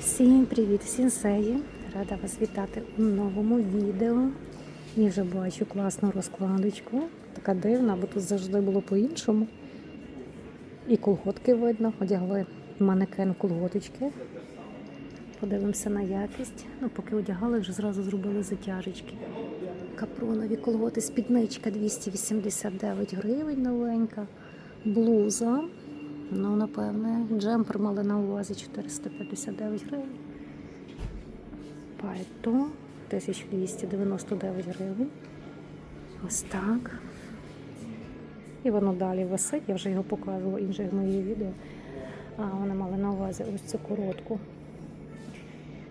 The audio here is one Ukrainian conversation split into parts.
Всім привіт, всім сеї. Рада вас вітати у новому відео. Я вже бачу класну розкладочку. Така дивна, бо тут завжди було по-іншому. І колготки видно, одягли манекен колготочки. Подивимося на якість. Ну, поки одягали, вже зразу зробили затяжечки. Капронові колготи, спідничка 289 гривень новенька. Блуза. Ну, напевне, джемпер мали на увазі 459 гривень. Пальто 1299 гривень. Ось так. І воно далі висить, я вже його показувала в інших моїх відео. А вони мали на увазі ось цю коротку.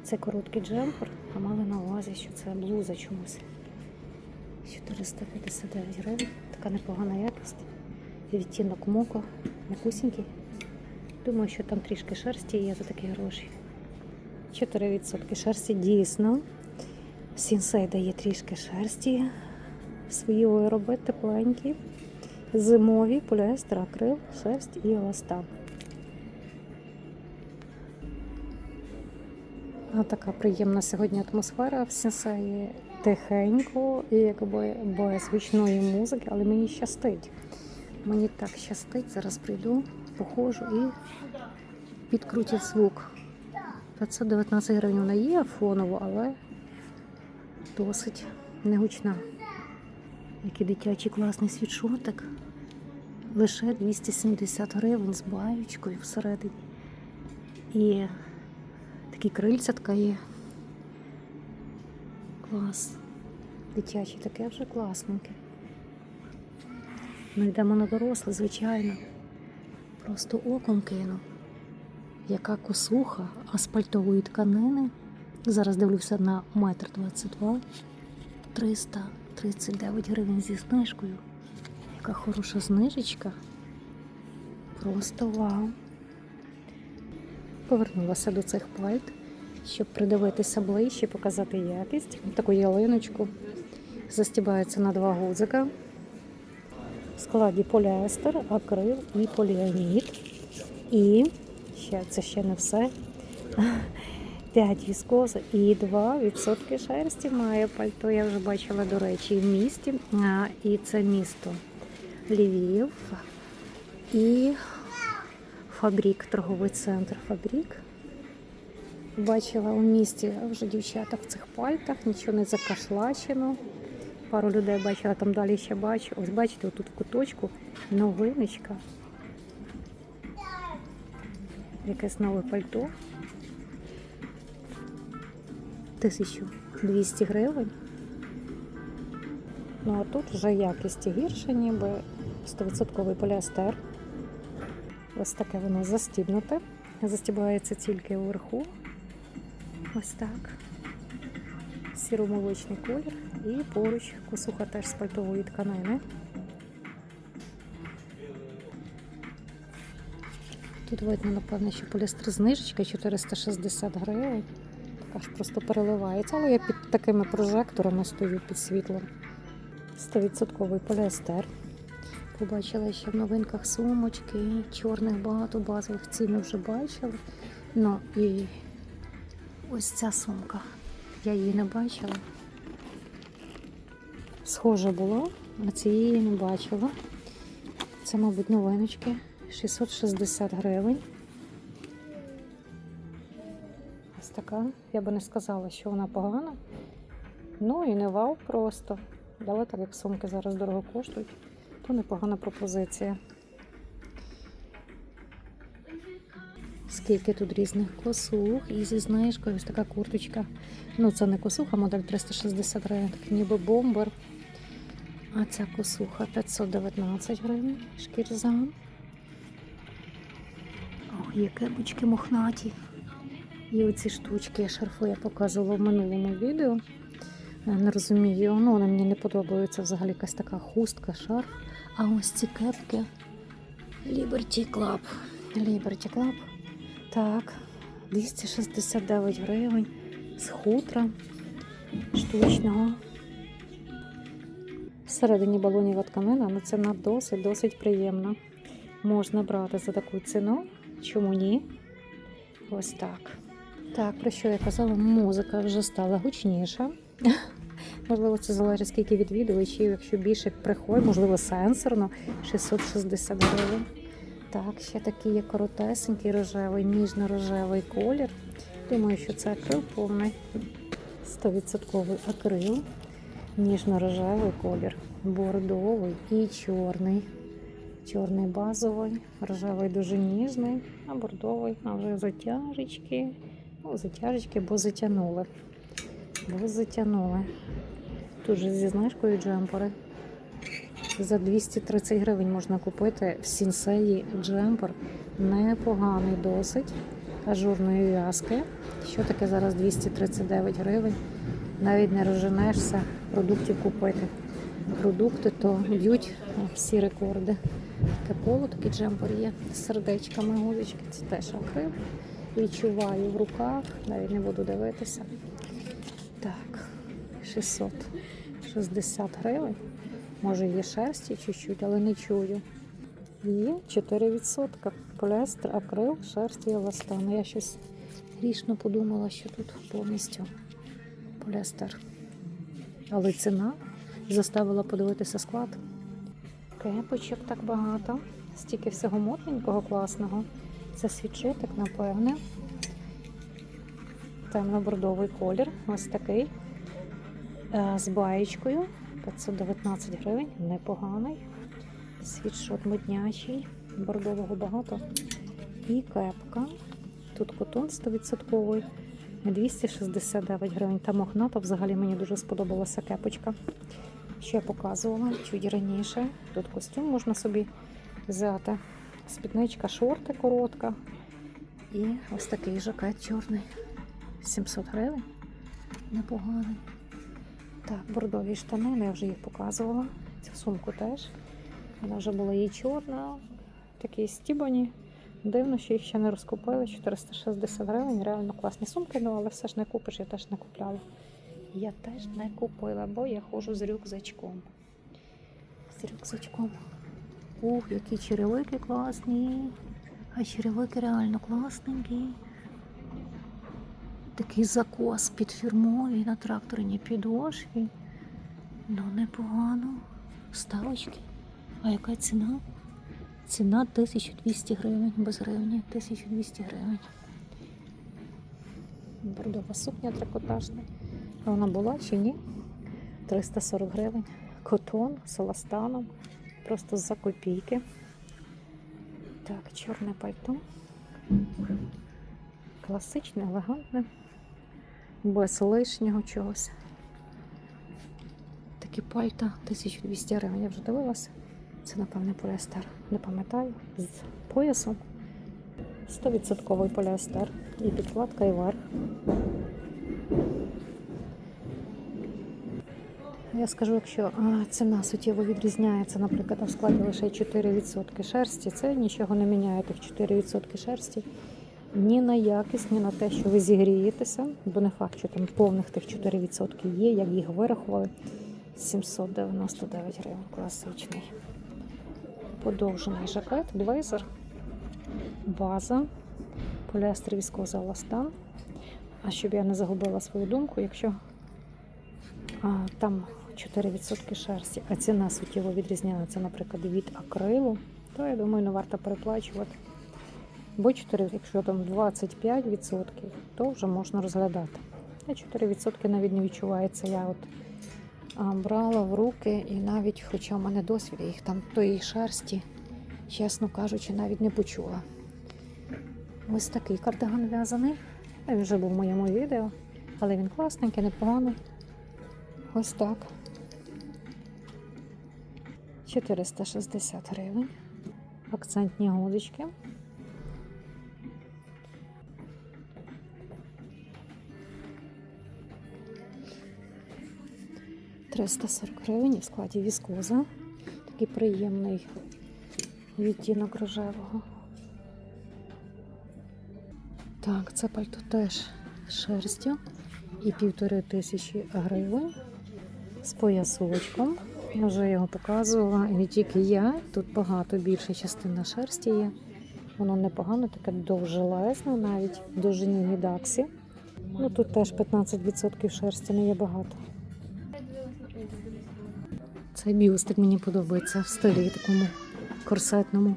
Це короткий джемпер, а мали на увазі, що це блуза чомусь. 459 гривень. Така непогана якість. Відтінок моко, м'якусінький. Думаю, що там трішки шерсті є за такі гроші. 4% шерсті дійсно. Сінсей дає трішки шерсті. Свої вироби тепленькі. Зимові, поліестер, акрил, шерсть і еластан. Така приємна сьогодні атмосфера в Сінсеї. Тихенько і якби без гучної музики, але мені щастить. Мені так щастить, зараз прийду, походжу і підкрутять звук. 519 гривень вона є фоново, але досить негучна. Який дитячий класний світшотик. Лише 270 гривень з баючкою всередині. І такі крильцятка є. Клас. Дитячий таке вже класненьке. Ми йдемо на доросле, звичайно. Просто оком кину. Яка косуха асфальтової тканини. Зараз дивлюся на метр 22, 339 гривень зі знижкою. Яка хороша знижечка. Просто вау. Повернулася до цих пальт, щоб придивитися ближче, показати якість. Таку ялиночку. Застібається на два гудзика. Складі поліестер, акрил і поліамід. І ще це ще не все. 5 віскози і 2% шерсті має пальто. Я вже бачила, до речі, в місті. А, І це місто Львів і Фабрік, торговий центр Фабрік. Бачила у місті вже дівчата в цих пальтах, нічого не закашлачено. Пару людей бачила, там далі ще бачу. Ось бачите, отут в куточку новиночка. Якесь нове пальто. 1200 гривень. Ну а тут вже якість гірша, ніби 100% поліестер. Ось таке воно застібнуте. Застібається тільки вверху. Ось так. Сіромолочний колір. І поруч косуха теж з пальтової тканини. Тут видно, напевно, що поліестер знижечка 460 гривень. Така ж просто переливається, але я під такими прожекторами стою під світлом. 100% поліестер. Побачила ще в новинках сумочки, чорних багато базових ціни вже бачила. Ну і ось ця сумка. Я її не бачила. Схожа була, а цієї не бачила. Це, мабуть, новиночки. 660 гривень. Ось така. Я би не сказала, що вона погана. Ну і не вау просто. Але так як сумки зараз дорого коштують, то непогана пропозиція. Скільки тут різних косух і зі знижкою ось така курточка. Ну, це не косуха, модель 360 гривень, так ніби бомбер. А ця косуха 519 гривень, шкірза. Ох, є кепочки мохнаті. І оці штучки шарфи я показувала в минулому відео. Я не розумію, ну вони мені не подобаються взагалі якась така хустка, шарф. А ось ці кепки Liberty Club. Liberty Club. Так, 269 гривень з хутра штучного. Всередині балонєва тканина, але ціна досить досить приємна. Можна брати за таку ціну. Чому ні? Ось так. Так, про що я казала, музика вже стала гучніша. Можливо, це залежить скільки відвідувачів, якщо більше приходить, можливо, сенсорно 660 гривень. Так, ще такий є коротесенький рожевий, ніжно-рожевий колір. Думаю, що це акрил повний. 100% акрил, ніжно-рожевий колір, бордовий і чорний. Чорний базовий, рожевий дуже ніжний, а бордовий, а вже затяжечки. Ну, затяжечки, бо затягнули. Бо затягнули. Тут же зі знижкою джемпери. За 230 гривень можна купити в сінсеї джемпер. Непоганий досить. Ажурної в'язки. Що таке зараз 239 гривень? Навіть не розженешся продуктів купити. Продукти то б'ють всі рекорди. Таке поло, такий джемпер є з сердечками, гузочки. Це теж акрил. Відчуваю в руках, навіть не буду дивитися. Так, 660 гривень. Може є шерсті чуть-чуть, але не чую. Є 4%. Поліестер, акрил, шерсть і еластан. Я щось грішно подумала, що тут повністю поліестер. Але ціна заставила подивитися склад. Кепочок так багато. Стільки всього модненького, класного. Це світшотик, напевне. Темно-бордовий колір. Ось такий. Е, З баєчкою. 519 гривень. Непоганий. Світшот моднячий. Бордового багато. І кепка. Тут котон 100%. 269 гривень. Та мохната взагалі мені дуже сподобалася кепочка. Що я показувала чуть раніше. Тут костюм можна собі взяти. Спідничка, шорти коротка. І ось такий жакет чорний. 700 гривень. Непоганий. Так, бордові штани, ну, я вже їх показувала. Цю сумку теж. Вона вже була і чорна, такі стібані. Дивно, що їх ще не розкупили. 460 гривень. Реально класні сумки, ну але все ж не купиш, я теж не купляла. Я теж не купила, бо я ходжу з рюкзачком. З рюкзачком. Ух, які черевики класні. А черевики реально класненькі. Такий закос підфірмовий на тракторній підошві. Ну, непогано. Ставочки. А яка ціна? Ціна 1200 гривень, без гривні, 1200 гривень. Бордова сукня трикотажна. Вона була чи ні? 340 гривень. Котон з еластаном. Просто за копійки. Так, чорне пальто. Класичне, елегантне, без лишнього чогось. Такі пальта 1200 гривень. Я вже дивилася. Це, напевне, поліестер. Не пам'ятаю. З поясом. 100% поліестер. І підкладка, і верх. Я скажу, якщо ціна суттєво відрізняється, наприклад, в складі лише 4% шерсті, це нічого не міняє тих 4% шерсті ні на якість, ні на те, що ви зігрієтеся, бо не факт, що там повних тих 4% є, як їх вирахували. 799 гривень, класичний. Подовжений жакет, блейзер, база, поліестер віскоза еластан. А щоб я не загубила свою думку, якщо а, там 4% шерсті, а ціна суттєво відрізняється, наприклад, від акрилу, то я думаю, не варто переплачувати. Бо 4, якщо там 25%, то вже можна розглядати. А 4% навіть не відчувається. Я от брала в руки, і навіть, хоча в мене досвід, їх там тої шерсті, чесно кажучи, навіть не почула. Ось такий кардиган в'язаний. Він вже був в моєму відео, але він класненький, непоганий. Ось так. 460 гривень. Акцентні годочки. 340 гривень в складі віскоза. Такий приємний відтінок рожевого. Так, це пальто теж шерстю і півтори тисячі гривень з поясочком. Я вже його показувала, і не тільки я, тут багато більша частина шерсті є. Воно непогано, таке довжелезне, навіть в довжині мідаксі. Ну Тут теж 15% шерсті не є багато. Цей бюстик мені подобається в стилі такому корсетному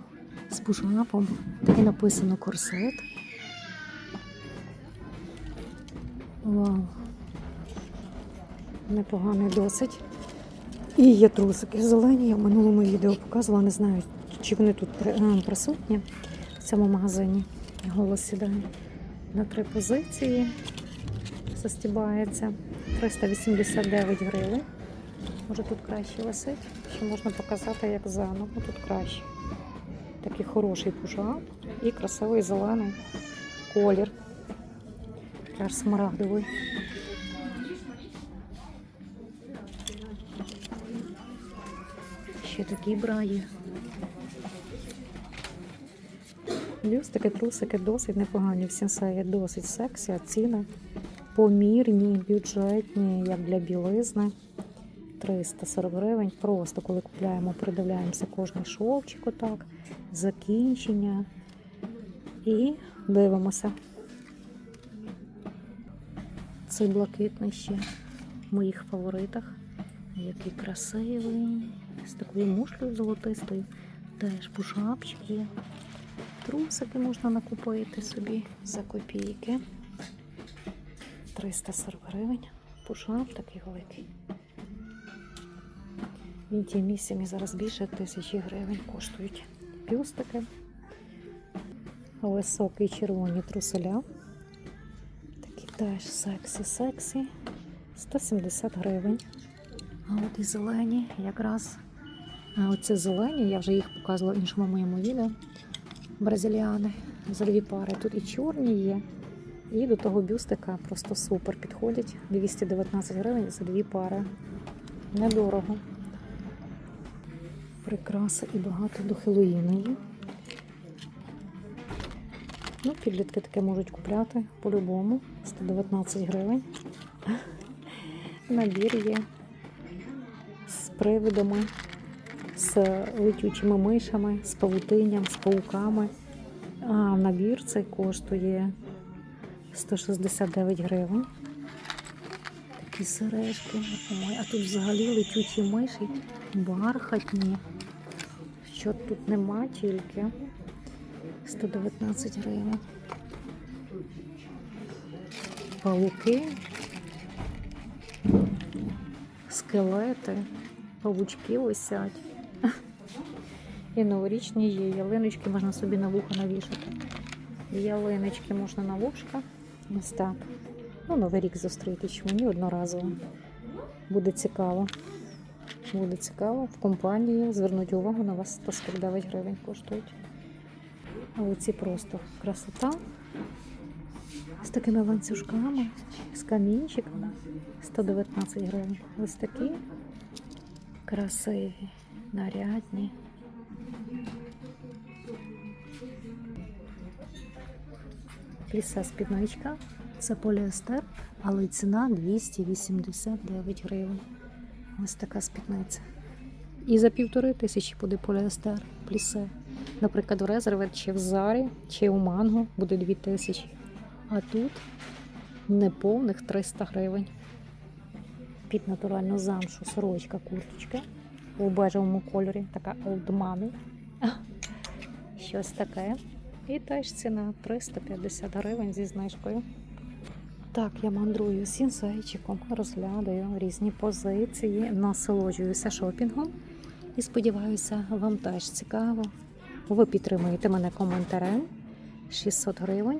з пушапом. Так написано корсет. Вау. Непоганий досить. І є трусики зелені. Я в минулому відео показувала, не знаю, чи вони тут е, присутні в цьому магазині. Голос сідає на три позиції. Застібається 389 гривень. Може тут краще висить, чи можна показати, як заново тут краще. Такий хороший пушап і красивий зелений колір. Аж смарагдовий. Ще такі браї. Бюстики, трусики досить непогані. В сенсеї досить сексі, а ціни помірні, бюджетні, як для білизни. 340 гривень. Просто коли купляємо, придивляємося кожний шовчик, отак, закінчення і дивимося. Цей блакитний ще в моїх фаворитах. Який красивий. З такою мушлею золотистою. Теж пушапчик є. Трусики можна накупити собі за копійки. 340 гривень. Пушап такий великий. Він ті місцями зараз більше тисячі гривень коштують. Пюстики. Високі червоні труселя. Такі теж сексі-сексі. 170 гривень. А от і зелені якраз. А оці зелені, я вже їх показувала в іншому моєму відео. Бразиліани за дві пари. Тут і чорні є. І до того бюстика просто супер підходять. 219 гривень за дві пари. Недорого. Прикраси і багато до Хеллоїна є. Ну, підлітки таке можуть купляти по-любому. 119 гривень. Набір є з привидами, з летючими мишами, з павутинням, з пауками. А набір цей коштує 169 гривень. Такі сережки. Ой, а тут взагалі летючі миші, бархатні. Що тут нема тільки 119 гривень. Павуки, скелети, павучки висять. І новорічні є. Ялиночки можна собі на вуха навішати. Ялиночки можна на вушка. Ось так. Ну, Новий рік зустріти, чому ні одноразово. Буде цікаво. Буде цікаво в компанії. Звернуть увагу на вас 149 гривень коштують. А оці просто красота. З такими ланцюжками, з камінчиками. 119 гривень. Ось такі красиві, нарядні. Пліса спідничка. Це поліестер, але ціна 289 гривень. Ось така спідниця. І за півтори тисячі буде поліестер, плісе. Наприклад, в резерве чи в зарі, чи у манго буде 2 тисячі. А тут неповних 300 гривень. Під натуральну замшу сорочка, курточка у бежевому кольорі, така олдмани. Щось таке. І теж ціна 350 гривень зі знижкою. Так, я мандрую сінсейчиком, розглядаю різні позиції, насолоджуюся шопінгом і сподіваюся, вам теж цікаво. Ви підтримуєте мене коментарем 600 гривень.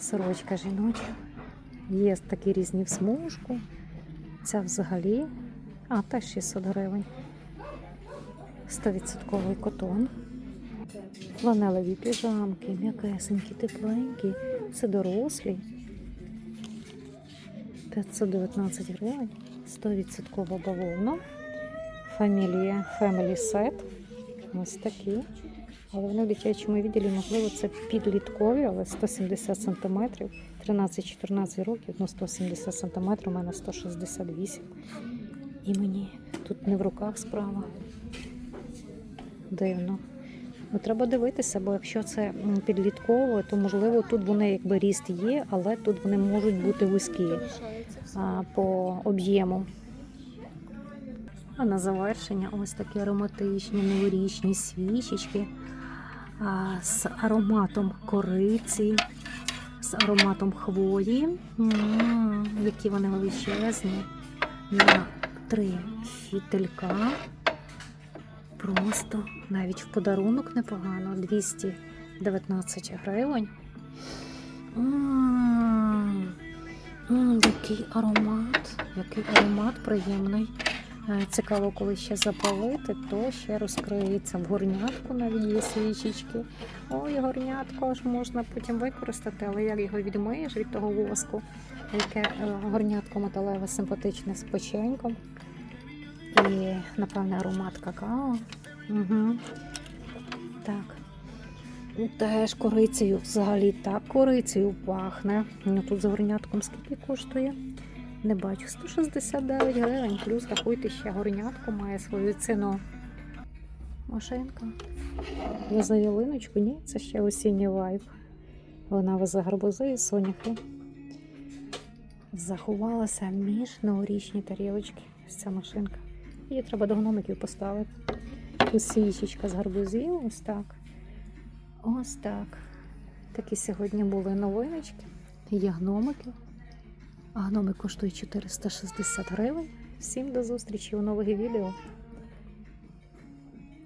Сорочка жіноча. Є такі різні в смужку. Ця взагалі. А, теж 600 гривень. 100% котон. Фланелеві піжамки, м'якесенькі, тепленькі. Це дорослі. 519 гривень, 100% бавовна. Фамілія Family Set. Ось такі. Але вони в дитячому відділі, можливо, це підліткові, але 170 см, 13-14 років, ну 170 см, у мене 168 І мені тут не в руках справа. Дивно. Ну, треба дивитися, бо якщо це підлітково, то можливо тут вони якби ріст є, але тут вони можуть бути вузькі а, по об'єму. А на завершення ось такі ароматичні новорічні свічечки а, з ароматом кориці, з ароматом хвої. Які вони величезні. На три фітилька. Просто навіть в подарунок непогано. 219 гривень. М, м, Який аромат, який аромат приємний. Е, Цікаво, коли ще запалити, то ще розкриється в горнятку, навіть є свічечки. Ой, горнятко ж можна потім використати, але як його відмиєш від того воску, яке е, горнятко металеве, симпатичне з печеньком. Напевне, аромат какао. Угу. Так. Теж корицею, взагалі так корицею пахне. Ну, тут за горнятком скільки коштує? Не бачу. 169 гривень, плюс рахуйте ще горнятко має свою ціну. Машинка. Везе ялиночку, ні, це ще осінній вайб. Вона везе гарбузи і соняхи. Заховалася між новорічні тарілочки. Ця машинка. Її треба до гномиків поставити. Ось свічечка з гарбузів, ось так. Ось так. Такі сьогодні були новиночки. Є гномики. А гноми коштують 460 гривень. Всім до зустрічі у нових відео.